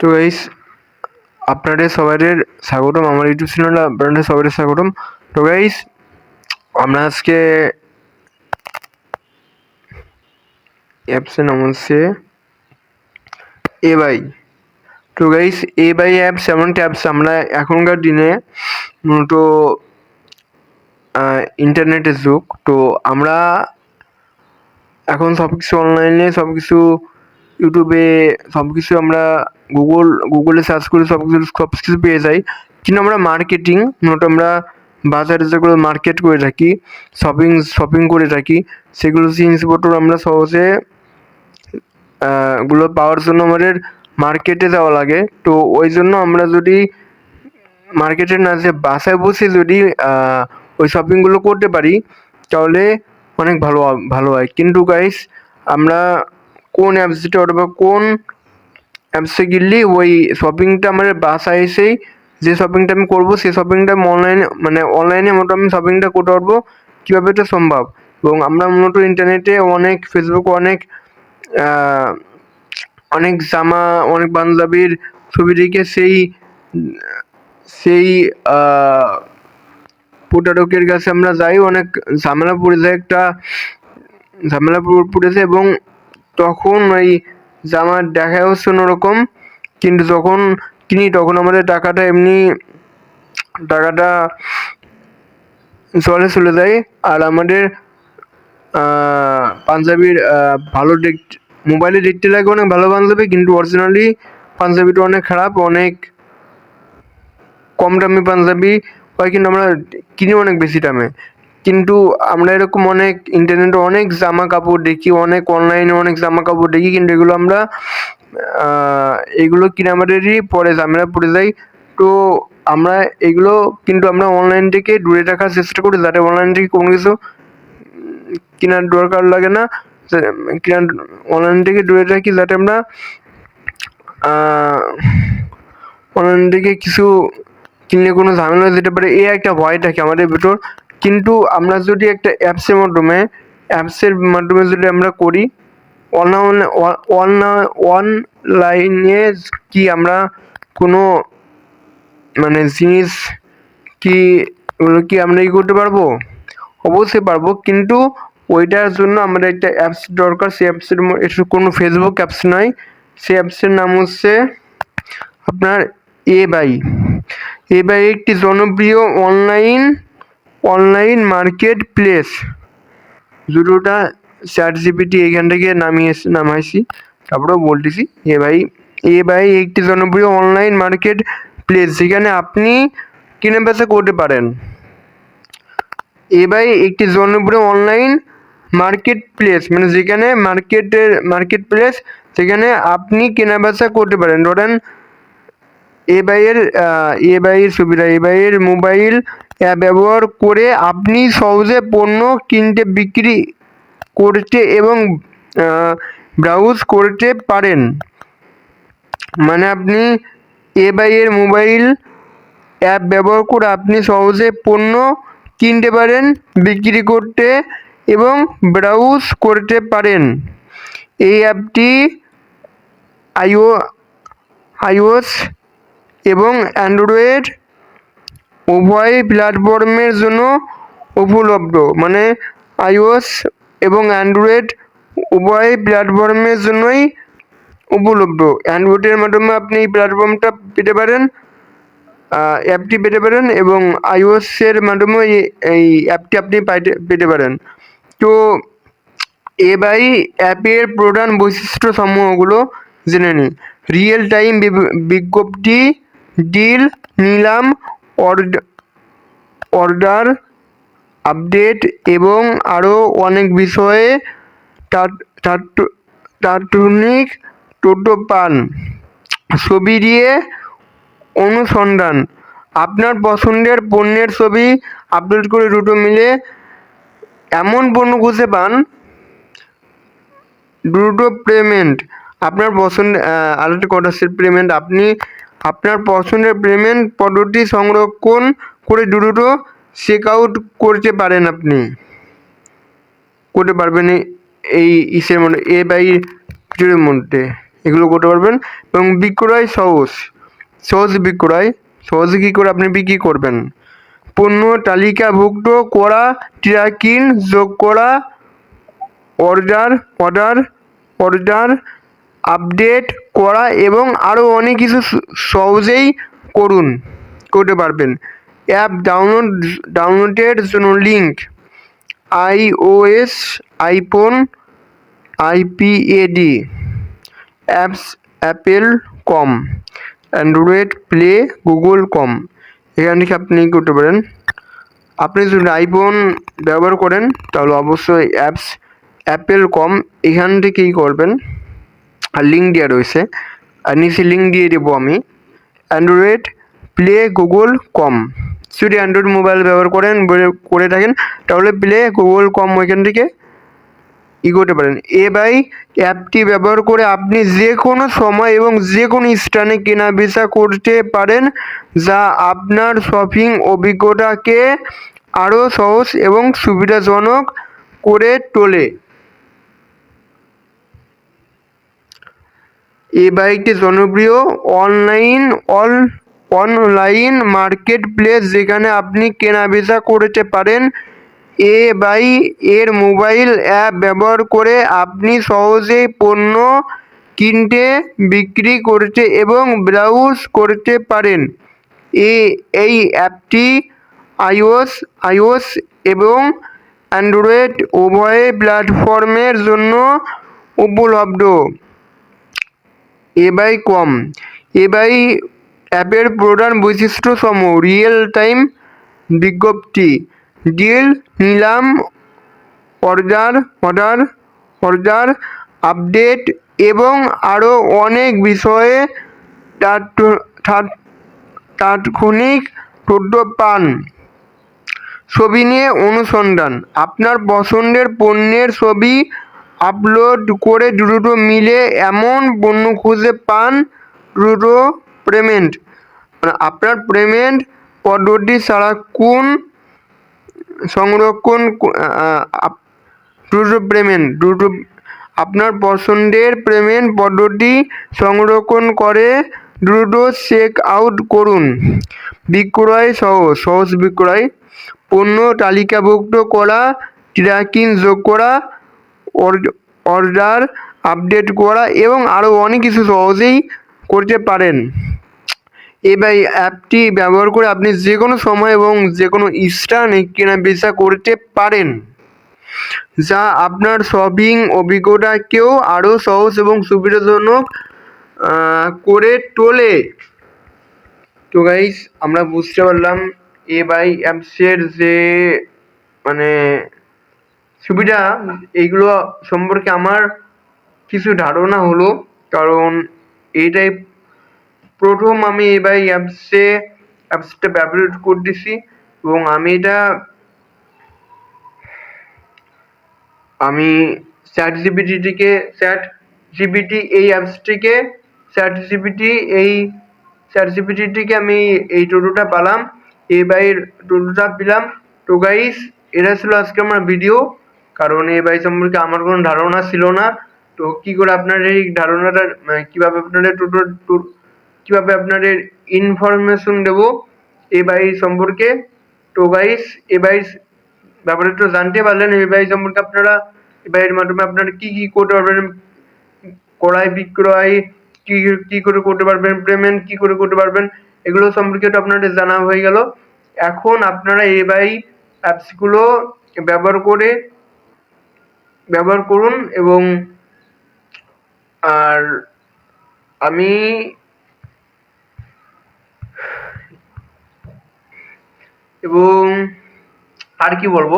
তো গাইস আপনাদের সবাইদের স্বাগতম। আমার ইউটিউব চ্যানেলে আপনাদের সবাইদের স্বাগতম। তো গাইস আমরা আজকে অ্যাপসের নাম হচ্ছে এ বাই। তো গাইস এ বাই অ্যাপস এমন একটা অ্যাপস আমরা এখনকার দিনে মূলত ইন্টারনেটের যুগ। তো আমরা এখন সব কিছু অনলাইনে সব কিছু ইউটিউবে সব কিছু আমরা গুগল গুগলে সার্চ করে সব কিছু সব কিছু পেয়ে যাই। কিন্তু আমরা মার্কেটিং মূলত আমরা বাজারে যেগুলো মার্কেট করে থাকি শপিং শপিং করে থাকি, সেগুলো জিনিসপত্র আমরা সহজে গুলো পাওয়ার জন্য আমাদের মার্কেটে যাওয়া লাগে। তো ওই জন্য আমরা যদি মার্কেটে না যে বাসায় বসে যদি ওই শপিংগুলো করতে পারি, তাহলে অনেক ভালো ভালো হয়। কিন্তু গাইস আমরা কোন অ্যাপসটা অথবা কোন অ্যাপসে গেলে ওই শপিংটা আমার বাসায় এসেই যে শপিংটা আমি করব সেই শপিংটা আমি অনলাইনে মানে অনলাইনে মতো আমি শপিংটা করতে পারব কীভাবে এটা সম্ভব? এবং আমরা মূলত ইন্টারনেটে অনেক ফেসবুকে অনেক অনেক জামা, অনেক পাঞ্জাবির ছবি দেখে সেই সেই প্রতারকের কাছে আমরা যাই। অনেক ঝামেলা পড়ে যায় একটা, ঝামেলা পড়ে- পড়েছে এবং তখন ওই জামা দেখা হচ্ছে অন্যরকম, কিন্তু যখন কিনি তখন আমাদের টাকাটা এমনি, টাকাটা জলে চলে যায়। আর আমাদের পাঞ্জাবির ভালো দেখ মোবাইলে দেখতে লাগে অনেক ভালো পাঞ্জাবি, কিন্তু অরিজিনালি পাঞ্জাবিটা অনেক খারাপ, অনেক কম দামি পাঞ্জাবি হয়, কিন্তু আমরা কিনি অনেক বেশি দামে। কিন্তু আমরা এরকম অনেক ইন্টারনেটে অনেক জামা কাপড় দেখি, অনেক অনলাইনে অনেক জামা কাপড় দেখি, কিন্তু এগুলো আমরা এগুলো কিনে আমাদেরই পরে ঝামেলা পড়ে যাই। তো আমরা এগুলো কিন্তু আমরা অনলাইন থেকে দূরে রাখার চেষ্টা করি, যাতে অনলাইন থেকে কোনো কিছু কেনার দরকার লাগে না। কেনার অনলাইন থেকে দূরে রাখি, যাতে আমরা অনলাইন থেকে কিছু কিনলে কোনো ঝামেলা যেতে পারে। এই একটা ভয় থাকে আমাদের ভিতর। কিন্তু আমরা যদি একটা অ্যাপসের মাধ্যমে অ্যাপসের মাধ্যমে যদি আমরা করি, অনলাইনে কি আমরা কোনো মানে জিনিস কি ওগুলো কি আমরা ই করতে পারব? অবশ্যই পারব, কিন্তু ওইটার জন্য আমাদের একটা অ্যাপস দরকার। সেই অ্যাপসের কোনো ফেসবুক অ্যাপস নয় সেই অ্যাপসের নাম হচ্ছে আপনার এ বাই এ বাই একটি জনপ্রিয় অনলাইন অনলাইন মার্কেট প্লেস দুটোটা চ্যাট জিপিটি এখান থেকে নামিয়ে নামাইছি। তারপরেও বলতেছি, এ ভাই এ ভাই একটি জনপ্রিয় অনলাইন মার্কেট প্লেস যেখানে আপনি কিনে বেচা করতে পারেন। এবাই একটি জনপ্রিয় অনলাইন মার্কেট প্লেস মানে যেখানে মার্কেটের মার্কেট প্লেস সেখানে আপনি কেনা বেচা করতে পারেন। ধরেন, এ বাইয়ের এ বাইয়ের সুবিধা, এ বাইয়ের মোবাইল অ্যাপ ব্যবহার করে আপনি সহজে পণ্য কিনতে, বিক্রি করতে এবং ব্রাউজ করতে পারেন। মানে আপনি এ এবাইয়ের মোবাইল অ্যাপ ব্যবহার করে আপনি সহজে পণ্য কিনতে পারেন, বিক্রি করতে এবং ব্রাউজ করতে পারেন। এই অ্যাপটি আইও আইওস এবং অ্যান্ড্রয়েড উভয় প্ল্যাটফর্মের জন্য উপলব্ধ। মানে আইওএস এবং অ্যান্ড্রয়েড উভয় প্ল্যাটফর্মের জন্যই উপলব্ধ। অ্যান্ড্রয়েডের মাধ্যমে আপনি এই প্ল্যাটফর্মটা পেতে পারেন অ্যাপটি পেতে পারেন এবং আইওএসের মাধ্যমে এই- অ্যাপটি আপনি পেতে পারেন। তো এবাই অ্যাপের প্রধান বৈশিষ্ট্য সমূহগুলো জেনে নিন। রিয়েল টাইম বিজ্ঞপ্তি, ডিল, নিলাম অর্ডার, আপডেট এবং আরও অনেক বিষয়ে তাৎ- তাৎ- তাৎক্ষণিক তথ্য পান। ছবি দিয়ে অনুসন্ধান। আপনার পছন্দের পণ্যের ছবি আপলোড করে দুটো মিলে এমন পণ্য খুঁজে পান। দ্রুত পেমেন্ট আপনার পছন্দ আরেকটা আছে পেমেন্ট আপনি আপনার পছন্দের পেমেন্ট পদ্ধতি সংরক্ষণ করে দ্রুত চেক আউট করতে পারেন আপনি। করতে পারবেন এই- ইসের মধ্যে, এ বাই মধ্যে। এগুলো করতে পারবেন এবং বিক্রয় সহজ। সহজ বিক্রয়। সহজে কী করে আপনি বিক্রি করবেন? পণ্য তালিকাভুক্ত করা, ট্র্যাকিং যোগ করা, অর্ডার অর্ডার অর্ডার, আপডেট করা এবং আরও অনেক কিছু সহজেই করুন, করতে পারবেন। অ্যাপ ডাউনলোড, ডাউনলোডের জন্য link iOS iPhone iPad apps, Apple com, Android play, Google com. এখান থেকে আপনি করতে পারেন। আপনি যদি আইফোন ব্যবহার করেন, তাহলে অবশ্যই অ্যাপস, অ্যাপেল কম, এখান থেকেই করবেন। আর লিঙ্ক দেওয়া রয়েছে। আর নিচে লিঙ্ক দিয়ে দেবো আমি। অ্যান্ড্রয়েড প্লে গুগল কম যদি অ্যান্ড্রয়েড মোবাইল ব্যবহার করেন করে থাকেন, তাহলে প্লে গুগল কম ওইখান থেকে ই করতে পারেন। এ বাই অ্যাপটি ব্যবহার করে আপনি যে কোনো সময় এবং যে কোনো স্থানে কেনা বেচা করতে পারেন, যা আপনার শপিং অভিজ্ঞতাকে আরও সহজ এবং সুবিধাজনক করে তোলে। এই বাইকটি জনপ্রিয় online, all, online market place যেখানে আপনি কেনা বেচা করতে পারেন। এ বাই এর মোবাইল অ্যাপ ব্যবহার করে আপনি সহজেই পণ্য কিনতে, বিক্রি করতে এবং ব্রাউজ করতে পারেন। এ, এই অ্যাপটি আইওস আইওস এবং অ্যান্ড্রয়েড উভয় প্ল্যাটফর্মের জন্য উপলব্ধ। এবাই কম। এবাই অ্যাপের প্রধান বৈশিষ্ট্য সমূহ রিয়েল টাইম বিজ্ঞপ্তি ডিল নিলাম অর্ডার অর্ডার অর্ডার আপডেট এবং আরও অনেক বিষয়ে তাৎ- তাৎ- তাৎক্ষণিক তথ্য পান ছবি নিয়ে অনুসন্ধান। আপনার পছন্দের পণ্যের ছবি আপলোড করে দ্রুত মিলে এমন পণ্য খুঁজে পান দ্রুত পেমেন্ট। মানে আপনার পেমেন্ট পদ্ধতি ছাড়া কোন সংরক্ষণ দ্রুত পেমেন্ট দ্রুত আপনার পছন্দের পেমেন্ট পদ্ধতি সংরক্ষণ করে দ্রুত চেক আউট করুন। বিক্রয় সহজ সহজ বিক্রয়। পণ্য তালিকাভুক্ত করা, ট্র্যাকিং যোগ করা অর্ডার আপডেট করা এবং আরও অনেক কিছু সহজেই করতে পারেন। এবার অ্যাপটি ব্যবহার করে আপনি যে কোনো সময় এবং যে কোনো স্থানে কেনা বেচা করতে পারেন, যা আপনার শপিং অভিজ্ঞতাকেও আরও সহজ এবং সুবিধাজনক করে তোলে। তো গাইস আমরা বুঝতে পারলাম, এ বাই অ্যাপসের যে মানে সুবিধা, এইগুলো সম্পর্কে আমার কিছু ধারণা হলো, কারণ এইটাই প্রথম আমি এবার অ্যাপসে অ্যাপসটা ব্যবহার করতেছি এবং আমি এটা, আমি চ্যাট জিপিটিটিকে চ্যাট জিপিটি এই অ্যাপসটিকে চ্যাট জিবিটি এই চ্যাট জিপিটিটিকে আমি এই টোটোটা পালাম। এই বাইর টোটোটা পেলাম। তো গাইস এটা ছিল আজকে আমার ভিডিও কারণ এই বাই সম্পর্কে আমার কোনো ধারণা ছিল না। তো কি করে আপনার এই ধারণাটা মানে কীভাবে আপনাদের টোটো, টো- কীভাবে আপনাদের ইনফরমেশন দেব এই বাই সম্পর্কে? তো গাইস এই বাই ব্যাপারে তো জানতে পারলেন, এই বাই সম্পর্কে আপনারা, এই বাইয়ের মাধ্যমে আপনারা কি কি করতে পারবেন? ক্রয় বিক্রয়, কি কি করে করতে পারবেন? পেমেন্ট কি করে করতে পারবেন? এগুলো সম্পর্কে তো আপনাদের জানা হয়ে গেল। এখন আপনারা এই বাই অ্যাপসগুলো ব্যবহার করে ব্যবহার করুন এবং আর আমি এবং আর কি বলব?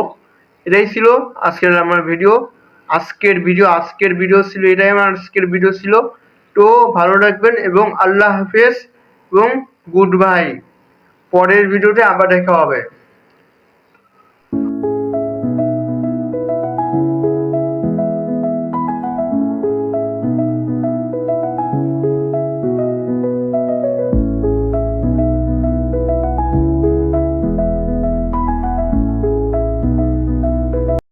এটাই ছিল আজকের আমার ভিডিও আজকের ভিডিও আজকের ভিডিও ছিল এটাই আমার আজকের ভিডিও ছিল। তো ভালো রাখবেন এবং আল্লাহ হাফেজ এবং গুড বাই। পরের ভিডিওতে আবার দেখা হবে।